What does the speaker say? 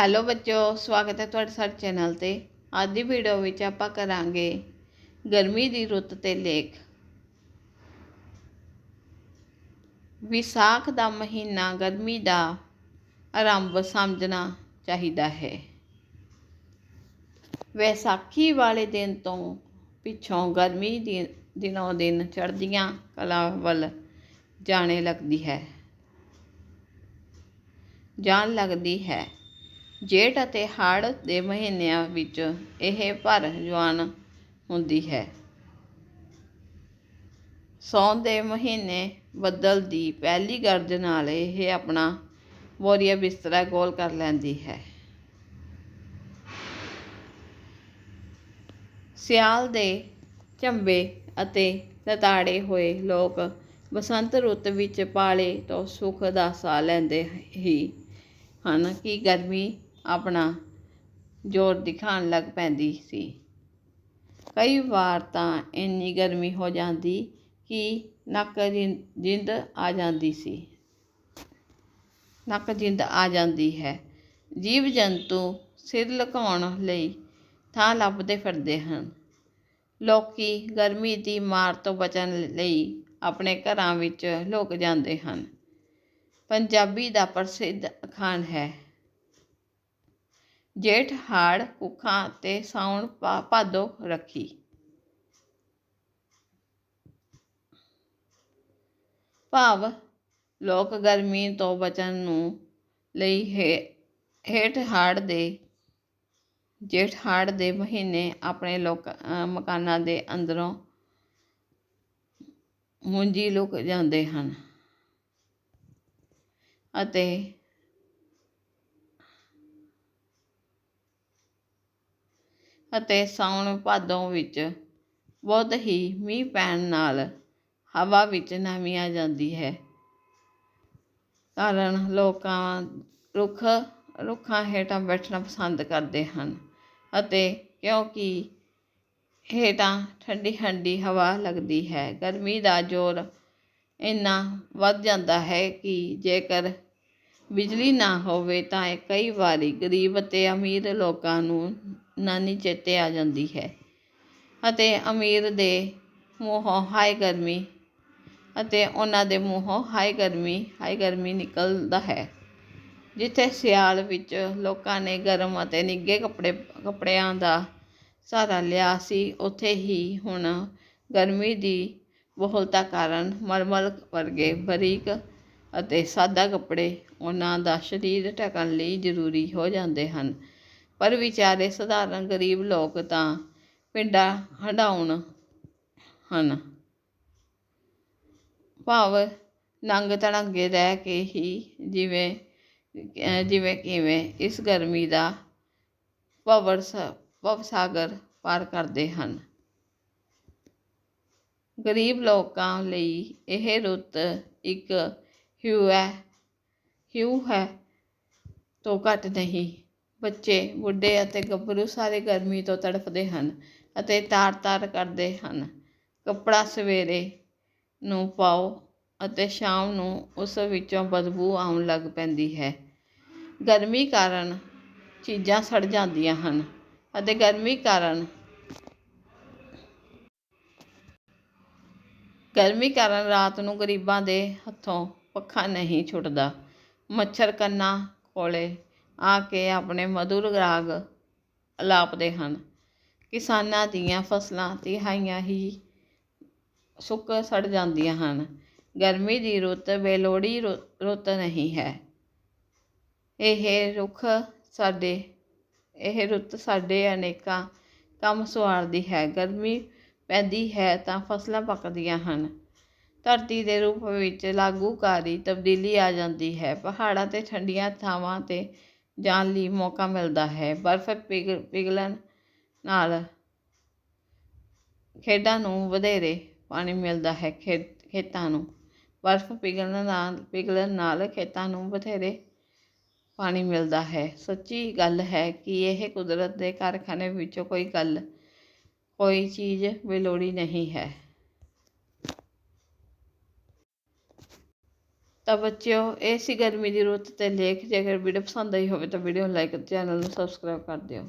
Hello ਬੱਚੋ ਸਵਾਗਤ ਹੈ ਤੁਹਾਡੇ ਸਾਡੇ ਚੈਨਲ ਤੇ। ਅੱਜ ਦੀ ਵੀਡੀਓ ਵਿੱਚ ਆਪਾਂ ਕਰਾਂਗੇ ਗਰਮੀ ਦੀ ਰੁੱਤ ਤੇ ਲੇਖ। ਵਿਸਾਖ ਦਾ ਮਹੀਨਾ ਗਰਮੀ ਦਾ ਆਰੰਭ ਸਮਝਣਾ ਚਾਹੀਦਾ ਹੈ। ਵੈਸਾਖੀ ਵਾਲੇ ਦਿਨ ਤੋਂ ਪਿੱਛੋਂ ਗਰਮੀ ਦੀ ਦਿਨੋਂ ਦਿਨ ਚੜ੍ਹਦੀਆਂ ਕਲਾ ਵੱਲ ਜਾਣੇ ਲੱਗਦੀ ਹੈ। ਜਾਣ ਲੱਗਦੀ ਹੈ। ਜੇਠ ਅਤੇ ਹਾੜ ਦੇ ਮਹੀਨਿਆਂ ਵਿੱਚ ਇਹ ਭਰ ਜਵਾਨ ਹੁੰਦੀ ਹੈ। ਸੌਣ ਦੇ ਮਹੀਨੇ ਬੱਦਲ ਦੀ ਪਹਿਲੀ ਗਰਜ ਨਾਲ ਇਹ ਆਪਣਾ ਬੋਰੀਆ ਬਿਸਤਰਾ ਗੋਲ ਕਰ ਲੈਂਦੀ ਹੈ। ਸਿਆਲ ਦੇ ਝੰਬੇ ਅਤੇ ਲਤਾੜੇ ਹੋਏ ਲੋਕ ਬਸੰਤ ਰੁੱਤ ਵਿੱਚ ਪਾਲੇ ਤੋਂ ਸੁੱਖ ਦਾ ਸਾਹ ਲੈਂਦੇ ਹੀ ਹਨ ਕਿ ਗਰਮੀ ਆਪਣਾ ਜ਼ੋਰ ਦਿਖਾਉਣ ਲੱਗ ਪੈਂਦੀ ਸੀ। ਕਈ ਵਾਰ ਤਾਂ ਇੰਨੀ ਗਰਮੀ ਹੋ ਜਾਂਦੀ ਕਿ ਨੱਕ ਜਿੰਦ ਆ ਜਾਂਦੀ ਸੀ। ਨੱਕ ਜਿੰਦ ਆ ਜਾਂਦੀ ਹੈ। ਜੀਵ ਜੰਤੂ ਸਿਰ ਲੁਕਾਉਣ ਲਈ ਥਾਂ ਲੱਭਦੇ ਫਿਰਦੇ ਹਨ। ਲੋਕੀ ਗਰਮੀ ਦੀ ਮਾਰ ਤੋਂ ਬਚਣ ਲਈ ਆਪਣੇ ਘਰਾਂ ਵਿੱਚ ਲੁਕ ਜਾਂਦੇ ਹਨ। ਪੰਜਾਬੀ ਦਾ ਪ੍ਰਸਿੱਧ ਅਖਾਣ ਹੈ ਜੇਠ ਹਾੜ ਕੁੱਖਾਂ ਤੇ ਸਾਉਣ ਭਾਦੋ ਰੱਖੀ। ਭਾਵ ਲੋਕ ਗਰਮੀ ਤੋਂ ਬਚਣ ਨੂੰ ਲਈ ਹੇ, ਹੇਠ ਹਾੜ ਦੇ, ਜੇਠ ਹਾੜ ਦੇ ਮਹੀਨੇ ਆਪਣੇ ਲੋਕ ਮਕਾਨਾਂ ਦੇ ਅੰਦਰੋਂ ਮੁੰਜੀ ਲੁਕ ਜਾਂਦੇ ਹਨ। ਅਤੇ ਅਤੇ ਸਾਉਣ ਭਾਦੋਂ ਵਿੱਚ ਬਹੁਤ ਹੀ ਮੀਂਹ ਪੈਣ ਨਾਲ ਹਵਾ ਵਿੱਚ ਨਮੀ ਆ ਜਾਂਦੀ ਹੈ। ਕਾਰਨ ਲੋਕਾਂ, ਰੁੱਖ, ਰੁੱਖਾਂ ਹੇਠਾਂ ਬੈਠਣਾ ਪਸੰਦ ਕਰਦੇ ਹਨ ਅਤੇ ਕਿਉਂਕਿ ਹੇਠਾਂ ਠੰਡੀ ਠੰਡੀ ਹਵਾ ਲੱਗਦੀ ਹੈ, ਗਰਮੀ ਦਾ ਜ਼ੋਰ ਇੰਨਾ ਵੱਧ ਜਾਂਦਾ ਹੈ ਕਿ ਜੇਕਰ ਬਿਜਲੀ ਨਾ ਹੋਵੇ ਤਾਂ ਇਹ ਕਈ ਵਾਰੀ ਗਰੀਬ ਅਤੇ ਅਮੀਰ ਲੋਕਾਂ ਨੂੰ ਨਾਨੀ ਚੇਤੇ ਆ ਜਾਂਦੀ ਹੈ ਅਤੇ ਅਮੀਰ ਦੇ ਮੂੰਹੋਂ ਹਾਏ ਗਰਮੀ ਅਤੇ ਉਹਨਾਂ ਦੇ ਮੂੰਹੋਂ ਹਾਏ ਗਰਮੀ ਹਾਏ ਗਰਮੀ ਨਿਕਲਦਾ ਹੈ, ਜਿੱਥੇ ਸਿਆਲ ਵਿੱਚ ਲੋਕਾਂ ਨੇ ਗਰਮ ਅਤੇ ਨਿੱਘੇ ਕੱਪੜੇ, ਕੱਪੜਿਆਂ ਦਾ ਸਹਾਰਾ ਲਿਆ ਸੀ, ਉੱਥੇ ਹੀ ਹੁਣ ਗਰਮੀ ਦੀ ਬਹੁਲਤਾ ਕਾਰਨ ਮਲਮਲ ਵਰਗੇ ਬਰੀਕ ਅਤੇ ਸਾਦਾ ਕੱਪੜੇ ਉਹਨਾਂ ਦਾ ਸਰੀਰ ਢਕਣ ਲਈ ਜ਼ਰੂਰੀ ਹੋ ਜਾਂਦੇ ਹਨ। ਪਰ ਵਿਚਾਰੇ ਸਧਾਰਨ ਗਰੀਬ ਲੋਕ ਤਾਂ ਪਿੰਡਾਂ ਹੰਢਾਉਣ ਹਨ। ਭਾਵ ਨੰਗ ਤੜੰਗੇ ਰਹਿ ਕੇ ਹੀ ਜਿਵੇਂ ਜਿਵੇਂ ਕਿਵੇਂ ਇਸ ਗਰਮੀ ਦਾ ਭਵਰ ਭਵ ਸਾਗਰ ਪਾਰ ਕਰਦੇ ਹਨ। ਗਰੀਬ ਲੋਕਾਂ ਲਈ ਇਹ ਰੁੱਤ ਇੱਕ ਹਿਊ ਹੈ ਹਿਊ ਹੈ, ਤੋਂ ਘੱਟ ਨਹੀਂ। ਬੱਚੇ, ਬੁੱਢੇ ਅਤੇ ਗੱਭਰੂ ਸਾਰੇ ਗਰਮੀ ਤੋਂ ਤੜਫਦੇ ਹਨ ਅਤੇ ਤਾਰ-ਤਾਰ ਕਰਦੇ ਹਨ। ਕੱਪੜਾ ਸਵੇਰੇ ਨੂੰ ਪਾਓ ਅਤੇ ਸ਼ਾਮ ਨੂੰ ਉਸ ਵਿੱਚੋਂ ਬਦਬੂ ਆਉਣ ਲੱਗ ਪੈਂਦੀ ਹੈ। ਗਰਮੀ ਕਾਰਨ ਚੀਜ਼ਾਂ ਸੜ ਜਾਂਦੀਆਂ ਹਨ ਅਤੇ ਗਰਮੀ ਕਾਰਨ ਗਰਮੀ ਕਾਰਨ ਰਾਤ ਨੂੰ ਗਰੀਬਾਂ ਦੇ ਹੱਥੋਂ ਪੱਖਾ ਨਹੀਂ ਛੁੱਟਦਾ। ਮੱਛਰ ਕੰਨਾਂ ਕੋਲੇ ਆ ਕੇ ਆਪਣੇ ਮਧੁਰ ਰਾਗ ਅਲਾਪਦੇ ਹਨ। ਕਿਸਾਨਾਂ ਦੀਆਂ ਫਸਲਾਂ ਤਿਹਾਈਆਂ ਹੀ ਸੁੱਕ ਸੜ ਜਾਂਦੀਆਂ ਹਨ। ਗਰਮੀ ਦੀ ਰੁੱਤ ਬੇਲੋੜੀ ਰੁੱਤ ਨਹੀਂ ਹੈ। ਇਹ ਰੁੱਖ ਸਾਡੇ, ਇਹ ਰੁੱਤ ਸਾਡੇ ਅਨੇਕਾਂ ਕੰਮ ਸਵਾਰਦੀ ਹੈ। ਗਰਮੀ ਪੈਂਦੀ ਹੈ ਤਾਂ ਫਸਲਾਂ ਪੱਕਦੀਆਂ ਹਨ। ਧਰਤੀ ਦੇ ਰੂਪ ਵਿੱਚ ਲਾਗੂਕਾਰੀ ਤਬਦੀਲੀ ਆ ਜਾਂਦੀ ਹੈ। ਪਹਾੜਾਂ ਤੇ ਠੰਡੀਆਂ ਥਾਵਾਂ ਤੇ ਜਾਣ ਲਈ ਮੌਕਾ ਮਿਲਦਾ ਹੈ। ਬਰਫ਼ ਪਿਘਲ ਪਿਘਲਣ ਨਾਲ ਖੇਡਾਂ ਨੂੰ ਵਧੇਰੇ ਪਾਣੀ ਮਿਲਦਾ ਹੈ ਖੇ ਖੇਤਾਂ ਨੂੰ। ਬਰਫ਼ ਪਿਘਲਣ ਨਾਲ ਪਿਘਲਣ ਨਾਲ ਖੇਤਾਂ ਨੂੰ ਵਧੇਰੇ ਪਾਣੀ ਮਿਲਦਾ ਹੈ। ਸੱਚੀ ਗੱਲ ਹੈ ਕਿ ਇਹ ਕੁਦਰਤ ਦੇ ਕਾਰਖਾਨੇ ਵਿੱਚੋਂ ਕੋਈ ਗੱਲ, ਕੋਈ ਚੀਜ਼ ਬੇਲੋੜੀ ਨਹੀਂ ਹੈ। ਤਾਂ ਬੱਚਿਓ, ਇਹ ਸੀ ਗਰਮੀ ਦੀ ਰੁੱਤ ਤੇ ਲੇਖ। ਜੇਕਰ ਵੀਡੀਓ ਪਸੰਦ ਆਈ ਹੋਵੇ ਤਾਂ ਵੀਡੀਓ ਨੂੰ ਲਾਈਕ ਅਤੇ ਚੈਨਲ ਨੂੰ ਸਬਸਕ੍ਰਾਈਬ ਕਰ ਦਿਓ।